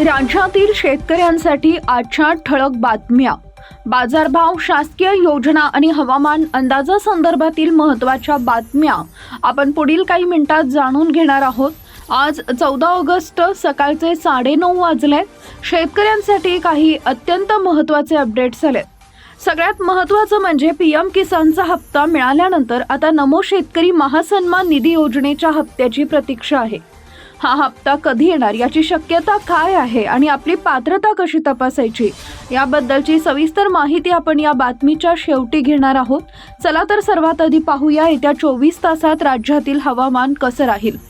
राज्यातील शेतकऱ्यांसाठी आजच्या ठळक बातम्या. बाजारभाव शासकीय योजना आणि हवामान अंदाजासंदर्भातील महत्त्वाच्या बातम्या. आपण पुढील काही मिनिटात जाणून घेणार आहोत. आज चौदा ऑगस्ट सकाळचे साडेनऊ वाजले. शेतकऱ्यांसाठी काही अत्यंत महत्त्वाचे अपडेट्स आले सगळ्यात महत्त्वाचं म्हणजे पी एम किसानचा हप्ता मिळाल्यानंतर आता नमो शेतकरी महासन्मान निधी योजनेच्या हप्त्याची प्रतीक्षा आहे. हा हप्ता कधी येणार याची शक्यता काय आहे आणि आपली पात्रता कशी तपासायची? याबद्दलची सविस्तर माहिती आपण या बातमीच्या शेवटी घेणार आहोत. चला तर सर्वात आधी पाहूया येत्या चोवीस तासात राज्यातील हवामान कसं राहील.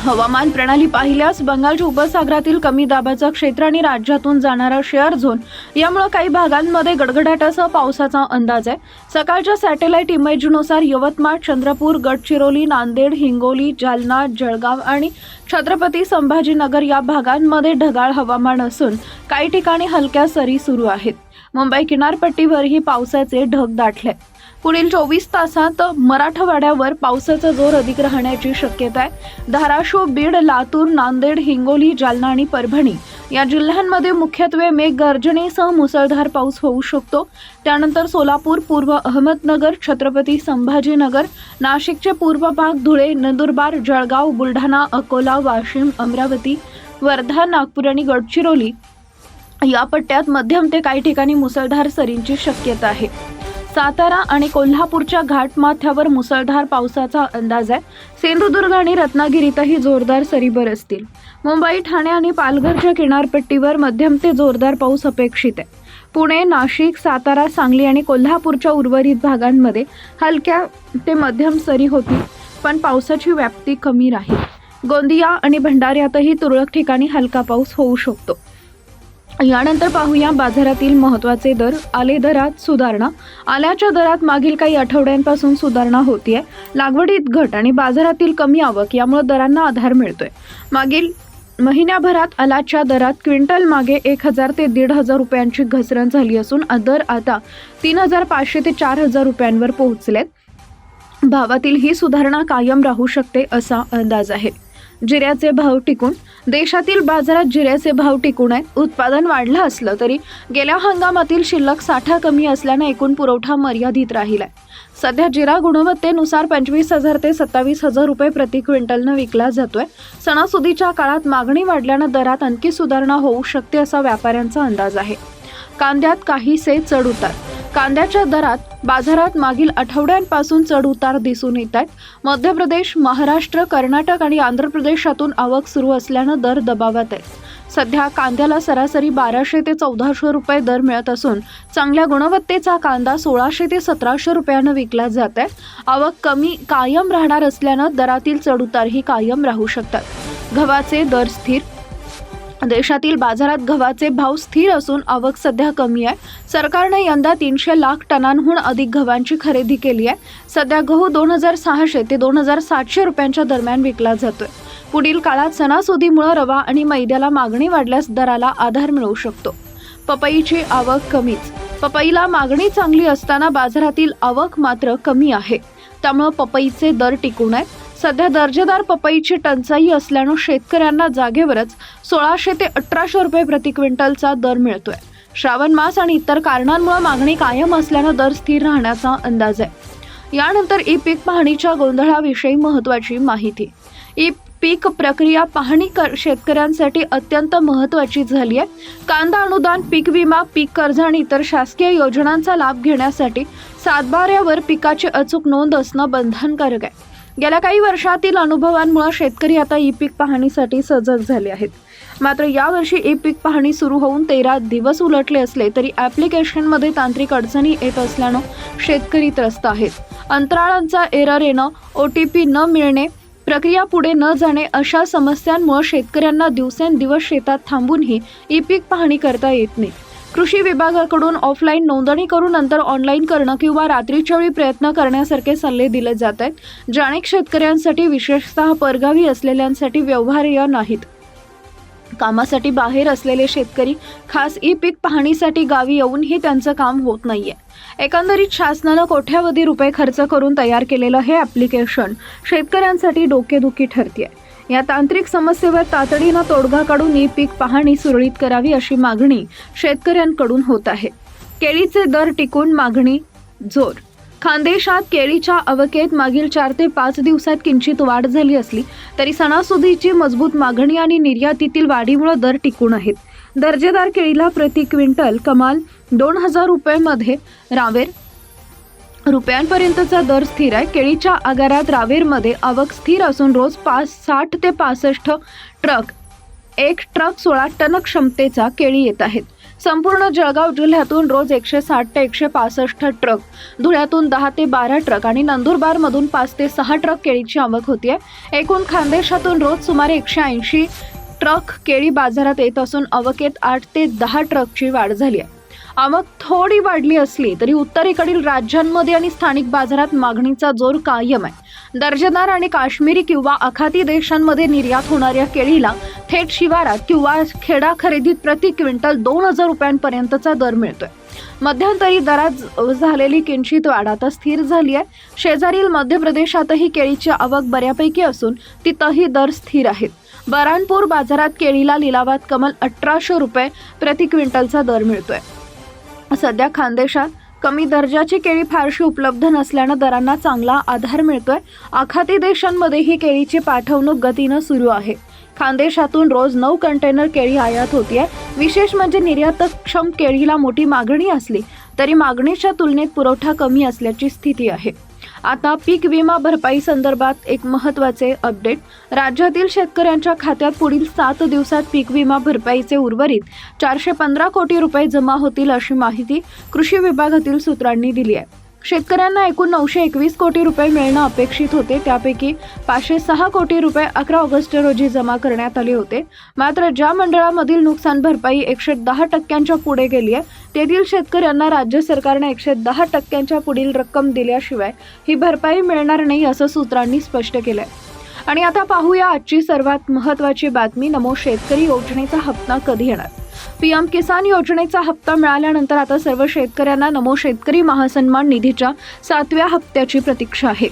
हवामान प्रणाली पाहिल्यास बंगालच्या उपसागरातील कमी दाबाचं क्षेत्र आणि राज्यातून जाणारा शेअर झोन यामुळे काही भागांमध्ये गडगडाटासह पावसाचा अंदाज आहे. सकाळच्या सॅटेलाइट इमेजनुसार यवतमाळ चंद्रपूर गडचिरोली नांदेड हिंगोली जालना जळगाव आणि छत्रपती संभाजीनगर या भागांमध्ये ढगाळ हवामान असून काही ठिकाणी हलक्या सरी सुरू आहेत. मुंबई किनारपट्टीवरही पावसाचे ढग दाटले पुढील चोवीस तासात मराठवाड्यावर पावसाचा जोर अधिक राहण्याची शक्यता आहे. धाराशिव बीड लातूर नांदेड हिंगोली जालना आणि परभणी या जिल्ह्यांमध्ये मुख्यत्वे मेघगर्जनेसह मुसळधार पाऊस होऊ शकतो. त्यानंतर सोलापूर पूर्व अहमदनगर छत्रपती संभाजीनगर नाशिकचे पूर्व भाग धुळे नंदुरबार जळगाव बुलढाणा अकोला वाशिम अमरावती वर्धा नागपूर आणि गडचिरोली या पट्ट्यात मध्यम ते काही ठिकाणी मुसळधार सरींची शक्यता आहे. सातारा आणि कोल्हापूरच्या घाटमाथ्यावर मुसळधार पावसाचा अंदाज आहे. सिंधुदुर्ग आणि रत्नागिरीतही जोरदार सरी बरसतील मुंबई ठाणे आणि पालघरच्या किनारपट्टीवर मध्यम ते जोरदार पाऊस अपेक्षित आहे. पुणे नाशिक सातारा सांगली आणि कोल्हापूरच्या उर्वरित भागांमध्ये हलक्या ते मध्यम सरी होतील पण पावसाची व्याप्ती कमी राहील. गोंदिया आणि भंडाऱ्यातही तुरळक ठिकाणी हलका पाऊस होऊ शकतो. यानंतर पाहूया बाजारातील महत्त्वाचे दर. आले दरात सुधारणा. आल्याच्या दरात मागील काही आठवड्यांपासून सुधारणा होतीये. लागवडीत घट आणि बाजारातील कमी आवक यामुळे दरांना आधार मिळतोय. मागील महिन्याभरात आलाच्या दरात क्विंटल मागे एक हजार ते दीड हजार रुपयांची घसरण झाली असून दर आता तीन हजार पाचशे ते चार हजार रुपयांवर पोहोचलेत. भावातील ही सुधारणा कायम राहू शकते असा अंदाज आहे. जिऱ्याचे भाव टिकून देशातील बाजारात जिऱ्याचे भाव टिकून आहेत. उत्पादन वाढलं असलं तरी गेल्या हंगामातील शिल्लक साठा कमी असल्यानं एकूण पुरवठा मर्यादित राहिलाय. सध्या जिरा गुणवत्तेनुसार पंचवीस हजार ते सत्तावीस हजार रुपये प्रति क्विंटलनं विकला जातोय. सणासुदीच्या काळात मागणी वाढल्यानं दरात आणखी सुधारणा होऊ शकते असा व्यापाऱ्यांचा अंदाज आहे. कांद्यात काहीसे चढ उतार. कांद्याच्या दरात बाजारात मागील आठवड्यांपासून चढ उतार दिसून येत आहेत. मध्य प्रदेश महाराष्ट्र कर्नाटक आणि आंध्र प्रदेशातून आवक सुरू असल्यानं दर दबावात आहे सध्या कांद्याला सरासरी बाराशे ते चौदाशे रुपये दर मिळत असून चांगल्या गुणवत्तेचा कांदा सोळाशे ते सतराशे रुपयानं विकला जात आहे. आवक कमी कायम राहणार असल्यानं दरातील चढउतारही कायम राहू शकतात. गव्हाचे दर स्थिर देशातील बाजारात गव्हाचे भाव स्थिर असून आवक सध्या कमी आहे. सरकारने यंदा तीनशे लाख टनांहून अधिक गव्हांची खरेदी केली आहे. सध्या गहू दोन हजार सहाशे ते दोन हजार सातशे रुपयांच्या दरम्यान विकला जातोय. पुढील काळात सणासुदीमुळे रवा आणि मैद्याला मागणी वाढल्यास दराला आधार मिळू शकतो. पपईची आवक कमीच. पपईला मागणी चांगली असताना बाजारातील आवक मात्र कमी आहे. त्यामुळं पपईचे दर टिकून आहेत. सध्या दर्जेदार पपईची टंचाई असल्यानं शेतकऱ्यांना जागेवरच सोळाशे ते अठराशे रुपये प्रति क्विंटलचा दर मिळतोय. श्रावण मास आणि इतर कारणांमुळे मागणी कायम असल्यानं दर स्थिर राहण्याचा अंदाज आहे. यानंतर ई पीक पाहणीच्या गोंधळाविषयी महत्त्वाची माहिती. ई पीक प्रक्रिया पाहणी कर शेतकऱ्यांसाठी अत्यंत महत्त्वाची झाली आहे. कांदा अनुदान पीक विमा पीक कर्ज आणि इतर शासकीय योजनांचा लाभ घेण्यासाठी सातबाऱ्यावर पिकाची अचूक नोंद असणं बंधनकारक आहे. गेल्या काही वर्षातील अनुभवांमुळे शेतकरी आता ई पीक पाहणीसाठी सजग झाले आहेत. मात्र यावर्षी ई पीक पाहणी सुरू होऊन तेरा दिवस उलटले असले तरी ॲप्लिकेशनमध्ये तांत्रिक अडचणी येत असल्यानं शेतकरी त्रस्त आहेत. अंतराळांचा एरर येणं ओ टी पी न मिळणे प्रक्रिया पुढे न जाणे अशा समस्यांमुळे शेतकऱ्यांना दिवसेंदिवस शेतात थांबूनही ई पीक पाहणी करता येत नाही. कृषी विभागाकडून ऑफलाईन नोंदणी करून नंतर ऑनलाईन करणं किंवा रात्रीच्या वेळी प्रयत्न करण्यासारखे सल्ले दिले जात आहेत. जे अनेक शेतकऱ्यांसाठी विशेषतः परगावी असलेल्यांसाठी व्यवहार्य नाहीत. कामासाठी बाहेर असलेले शेतकरी खास ई पीक पाहणीसाठी गावी येऊनही त्यांचं काम होत नाहीये. एकंदरीत शासनानं कोट्यावधी रुपये खर्च करून तयार केलेलं हे ॲप्लिकेशन शेतकऱ्यांसाठी डोकेदुखी ठरते या तांत्रिक समस्येवर तातडीनं तोडगा काढून ही पीक पाहणी सुरळीत करावी अशी मागणी शेतकऱ्यांकडून होत आहे. केळीचे दर टिकून मागणी जोर. खानदेशात केळीच्या अवकेत मागील चार ते पाच दिवसात किंचित वाढ झाली असली तरी सणासुदीची मजबूत मागणी आणि निर्यातीतील वाढीमुळे दर टिकून आहेत. दर्जेदार केळीला प्रति क्विंटल कमाल दोन हजार रुपयेमध्ये रावेर रुपयांपर्यंतचा दर स्थिर आहे. केळीच्या आगारात रावेरमध्ये आवक स्थिर असून रोज पाच साठ ते पासष्ट ट्रक एक ट्रक सोळा टन क्षमतेचा केळी येत आहेत. संपूर्ण जळगाव जिल्ह्यातून रोज एकशे साठ ते एकशे पासष्ट ट्रक धुळ्यातून दहा ते बारा ट्रक आणि नंदुरबारमधून पाच ते सहा ट्रक केळीची आवक होती आहे एकूण खानदेशातून रोज सुमारे एकशे ऐंशी ट्रक केळी बाजारात येत असून अवकेत आठ ते दहा ट्रकची वाढ झाली आहे आवक थोडी वाढली असली तरी उत्तरेकडील राज्यांमध्ये आणि स्थानिक बाजारात मागणीचा जोर कायम आहे. दर्जेदार आणि काश्मीरी किंवा अखाती देशांमध्ये निर्यात होणाऱ्या केळीला थेट शिवारात किंवा खेडा खरेदीत प्रति क्विंटल दोन हजार रुपयांपर्यंतचा दर मिळतोय. मध्यंतरी दरात झालेली किंचित वाढ आता स्थिर झाली आहे. शेजारील मध्य प्रदेशातही केळीची आवक बऱ्यापैकी असून तिथंही दर स्थिर आहेत. बरानपूर बाजारात केळीला लिलावात कमल अठराशे रुपये प्रति क्विंटलचा दर मिळतोय. सध्या खानदेशात कमी दर्जाची केळी फारशी उपलब्ध नसल्यानं दरांना चांगला आधार मिळतोय. आखाती देशांमध्ये ही केळीची पाठवणूक गतीनं सुरू आहे. खानदेशातून रोज नऊ कंटेनर केळी आयात होतीये. विशेष म्हणजे निर्यातक्षम केळीला मोठी मागणी असली तरी मागणीच्या तुलनेत पुरवठा कमी असल्याची स्थिती आहे. आता पीक विमा भरपाई संदर्भात एक महत्त्वाचे अपडेट राज्यातील शेतकऱ्यांच्या खात्यात पुढील सात दिवसात पीक विमा भरपाईचे उर्वरित चारशे पंधरा कोटी रुपये जमा होतील अशी माहिती कृषी विभागातील सूत्रांनी दिली आहे. शेतकऱ्यांना एकूण नऊशे एकवीस कोटी रुपये मिळणं अपेक्षित होते. त्यापैकी पाचशे सहा कोटी रुपये अकरा ऑगस्ट रोजी जमा करण्यात आले होते. मात्र ज्या मंडळामधील नुकसान भरपाई एकशे दहा टक्क्यांच्या पुढे गेली आहे तेथील शेतकऱ्यांना राज्य सरकारने एकशे दहा टक्क्यांच्या पुढील रक्कम दिल्याशिवाय ही भरपाई मिळणार नाही असं सूत्रांनी स्पष्ट केलंय. आणि आता पाहूया आजची सर्वात महत्त्वाची बातमी. नमो शेतकरी योजनेचा हप्ता कधी येणार? पीएम किसान योजनेचा हप्ता मिळाल्यानंतर आता सर्व शेतकऱ्यांना नमो शेतकरी महासन्मान निधीच्या सातव्या हप्त्याची प्रतीक्षा आहे.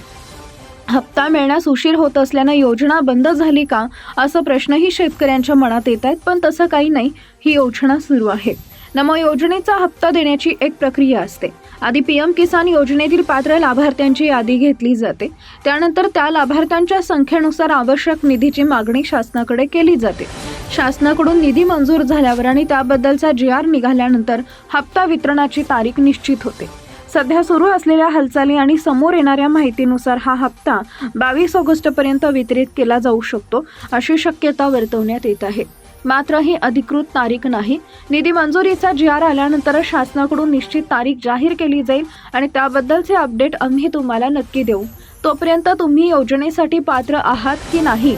हप्ता मिळण्यास उशीर होत असल्यानं योजना बंद झाली का? असा प्रश्नही शेतकऱ्यांच्या मनात येत आहेत पण तसं काही नाही. ही योजना सुरू आहे. नमो योजनेचा हप्ता देण्याची एक प्रक्रिया असते. आधी पीएम किसान योजनेतील पात्र लाभार्थ्यांची यादी घेतली जाते. त्यानंतर त्या लाभार्थ्यांच्या संख्येनुसार आवश्यक निधीची मागणी शासनाकडे केली जाते. शासनाकडून निधी मंजूर झाल्यावर आणि त्याबद्दलचा जी आर निघाल्यानंतर हप्ता वितरणाची तारीख निश्चित होते. सध्या सुरू असलेल्या हालचाली आणि समोर येणाऱ्या माहितीनुसार हा हप्ता बावीस ऑगस्टपर्यंत वितरित केला जाऊ शकतो अशी शक्यता वर्तवण्यात येत आहे. मात्र ही अधिकृत तारीख नाही. निधी मंजुरीचा जी आर आल्यानंतर शासनाकडून निश्चित तारीख जाहीर केली जाईल आणि त्याबद्दलचे अपडेट आम्ही तुम्हाला नक्की देऊ. तोपर्यंत तुम्ही योजनेसाठी पात्र आहात की नाही?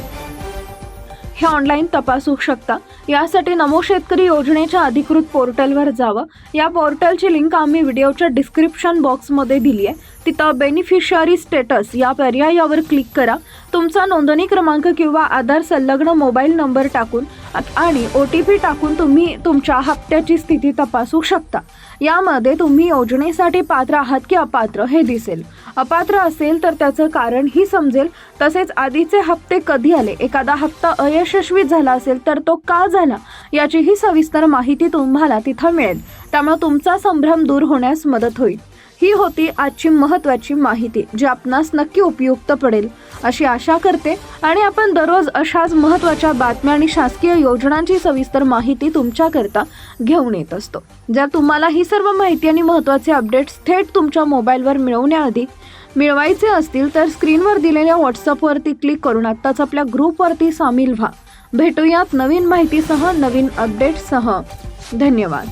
हे ऑनलाईन तपासू शकता. यासाठी नमो शेतकरी योजनेच्या अधिकृत पोर्टलवर जावं. या पोर्टलची लिंक आम्ही व्हिडिओच्या डिस्क्रिप्शन बॉक्समध्ये दिली आहे. तिथं बेनिफिशियरी स्टेटस या पर्यायावर क्लिक करा. तुमचा नोंदणी क्रमांक किंवा आधार संलग्न मोबाईल नंबर टाकून आणि ओ टी पी टाकून तुम्ही तुमच्या हप्त्याची स्थिती तपासू शकता. यामध्ये तुम्ही योजनेसाठी पात्र आहात की अपात्र हे दिसेल. अपात्र असेल तर त्याचं कारणही समजेल. तसेच आधीचे हप्ते कधी आले? एखादा हप्ता अयशस्वी झाला असेल तर तो का झाला? याचीही सविस्तर माहिती तुम्हाला तिथं मिळेल. त्यामुळे तुमचा संभ्रम दूर होण्यास मदत होईल. ही होती आजची महत्त्वाची माहिती जी आपणास नक्की उपयुक्त पडेल अशी आशा करते. आणि आपण दररोज अशाच महत्त्वाच्या बातम्या आणि शासकीय योजनांची सविस्तर माहिती तुमच्याकरता घेऊन येत असतो. जर तुम्हाला ही सर्व माहिती आणि महत्त्वाचे अपडेट्स थेट तुमच्या मोबाईलवर मिळवण्याआधी मिळवायचे असतील तर स्क्रीनवर दिलेल्या व्हॉट्सअपवरती क्लिक करून आत्ताच आपल्या ग्रुपवरती सामील व्हा. भेटूयात नवीन माहितीसह नवीन अपडेट्ससह. धन्यवाद.